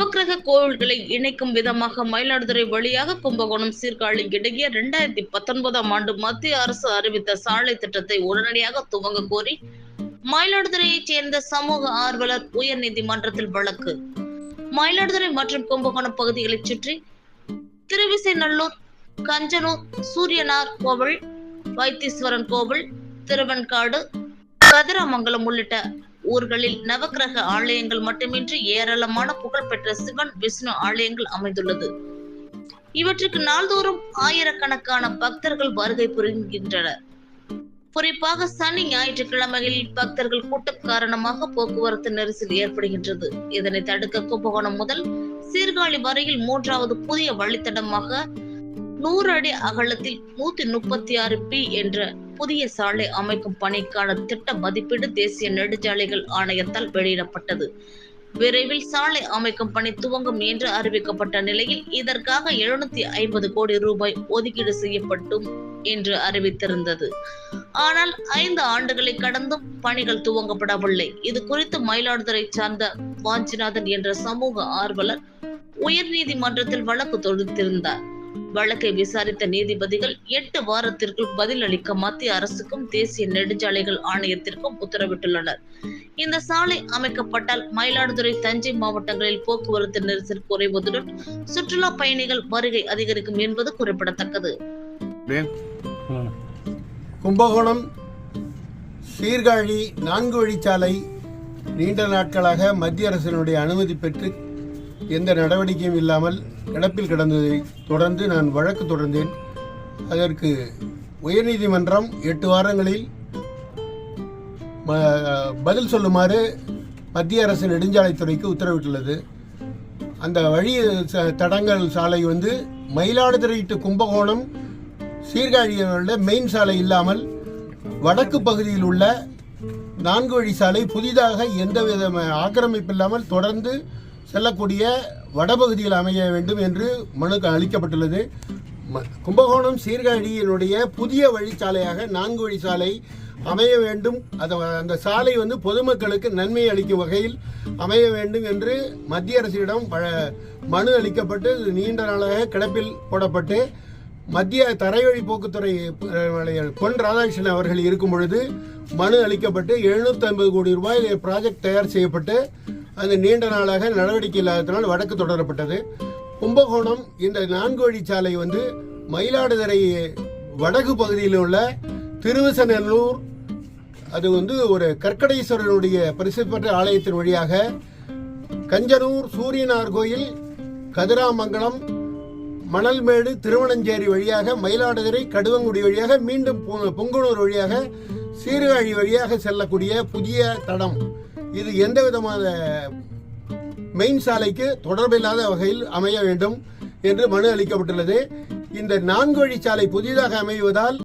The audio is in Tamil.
நவக்கிரக கோவில்களை இணைக்கும் விதமாக மயிலாடுதுறை வழியாக கும்பகோணம் சீர்காழி இடையே இரண்டாயிரத்தி பத்தொன்பதாம் ஆண்டு மத்திய அரசு அறிவித்த சாலை திட்டத்தை உடனடியாக துவங்க கோரி மயிலாடுதுறையைச் சேர்ந்த சமூக ஆர்வலர் உயர் நீதிமன்றத்தில் வழக்கு. மயிலாடுதுறை மற்றும் கும்பகோணம் பகுதிகளைச் சுற்றி திருவிசைநல்லூர் கஞ்சனூர் சூரியனார் கோவில் வைத்தீஸ்வரன் கோவில் திருவன்காடு கதிராமங்கலம் உள்ளிட்ட ஊர்களில் நவக்கிரக ஆலயங்கள் மட்டுமின்றி ஏராளமான புகழ்பெற்ற சிவன் விஷ்ணு ஆலயங்கள் அமைந்துள்ளது. இவற்றுக்கு நாள்தோறும் ஆயிரக்கணக்கான பக்தர்கள் வருகை புரிகின்றனர். குறிப்பாக சனி ஞாயிற்றுக்கிழமைகளில் பக்தர்கள் கூட்டம் காரணமாக போக்குவரத்து நெரிசல் ஏற்படுகின்றது. இதனை தடுக்க கும்பகோணம் முதல் சீர்காழி வரையில் மூன்றாவது புதிய வழித்தடமாக நூறு அடி அகலத்தில் நூத்தி முப்பத்தி ஆறு பி என்ற புதிய சாலை அமைக்கும் பணிக்கான திட்ட மதிப்பீடு தேசிய நெடுஞ்சாலைகள் ஆணையத்தால் வெளியிடப்பட்டது. விரைவில் சாலை அமைக்கும் பணி துவங்கும் என்று அறிவிக்கப்பட்ட நிலையில் இதற்காக எழுநூத்தி ஐம்பது கோடி ரூபாய் ஒதுக்கீடு செய்யப்பட்டும் என்று அறிவித்திருந்தது. ஆனால் ஐந்து ஆண்டுகளை கடந்தும் பணிகள் துவங்கப்படவில்லை. இது குறித்து மயிலாடுதுறை சார்ந்த வாஞ்சிநாதன் என்ற சமூக ஆர்வலர் உயர் நீதிமன்றத்தில் வழக்கு தொடுத்திருந்தார். வழக்கை விசாரித்த நீதிபதிகள் எட்டு வாரத்திற்குள் பதில் அளிக்க மத்திய அரசுக்கும் தேசிய நெடுஞ்சாலைகள் ஆணையத்திற்கும் உத்தரவிட்டுள்ளனர். இந்த சாலை அமைக்கப்பட்டால் மயிலாடுதுறை தஞ்சை மாவட்டங்களில் போக்குவரத்து நெரிசல் குறைவதுடன் சுற்றுலா பயணிகள் வருகை அதிகரிக்கும் என்பது குறிப்பிடத்தக்கது. கும்பகோணம் சீர்காழி நான்கு வழிச்சாலை நீண்ட நாட்களாக மத்திய அரசினுடைய அனுமதி பெற்று எந்த நடவடிக்கையும் இல்லாமல் கிடப்பில் கிடந்ததை தொடர்ந்து நான் வழக்கு தொடர்ந்தேன். அதற்கு உயர்நீதிமன்றம் எட்டு வாரங்களில் பதில் சொல்லுமாறு மத்திய அரசு நெடுஞ்சாலைத்துறைக்கு உத்தரவிட்டுள்ளது. அந்த வழி ச- சாலை வந்து மயிலாடுதுறை கும்பகோணம் சீர்காழியில் மெயின் சாலை இல்லாமல் வடக்கு பகுதியில் உள்ள நான்கு வழி சாலை புதிதாக எந்த வித ஆக்கிரமிப்பு இல்லாமல் தொடர்ந்து செல்லக்கூடிய வடபகுதியில் அமைய வேண்டும் என்று மனு அளிக்கப்பட்டுள்ளது. ம- கும்பகோணம் சீர்காழியினுடைய புதிய வழிச்சாலையாக நான்கு வழி சாலை அமைய வேண்டும். அது அந்த சாலை வந்து பொதுமக்களுக்கு நன்மை அளிக்கும் வகையில் அமைய வேண்டும் என்று மத்திய அரசிடம் மனு அளிக்கப்பட்டு நீண்ட நாளாக கிடப்பில் போடப்பட்டு மத்திய தரைவழி போக்குத்துறை பொன் ராதாகிருஷ்ணன் அவர்கள் இருக்கும் பொழுது மனு அளிக்கப்பட்டு 750 ஐம்பது கோடி ரூபாய் ப்ராஜெக்ட் தயார் செய்யப்பட்டு அது நீண்ட நாளாக நடவடிக்கை இல்லாததனால் வழக்கு தொடரப்பட்டது. கும்பகோணம் இந்த நான்கு வழிச்சாலை வந்து மயிலாடுதுறை வடக்கு பகுதியில் உள்ள திருவிசநல்லூர் அது வந்து ஒரு கற்கடீஸ்வரனுடைய பரிசு பெற்ற ஆலயத்தின் வழியாக கஞ்சனூர் சூரியனார் கோயில் கதிராமங்கலம் மணல்மேடு திருவனஞ்சேரி வழியாக மயிலாடுதுறை கடுவங்குடி வழியாக மீண்டும் பொ- பொங்கனூர் வழியாக சீர்காழி வழியாக செல்லக்கூடிய புதிய தடம். இது எந்த விதமான மெயின் சாலைக்கு தொடர்பில்லாத வகையில் அமைய வேண்டும் என்று மனு அளிக்கப்பட்டுள்ளது. இந்த நான்கு வழிச்சாலை புதிதாக அமைவதால்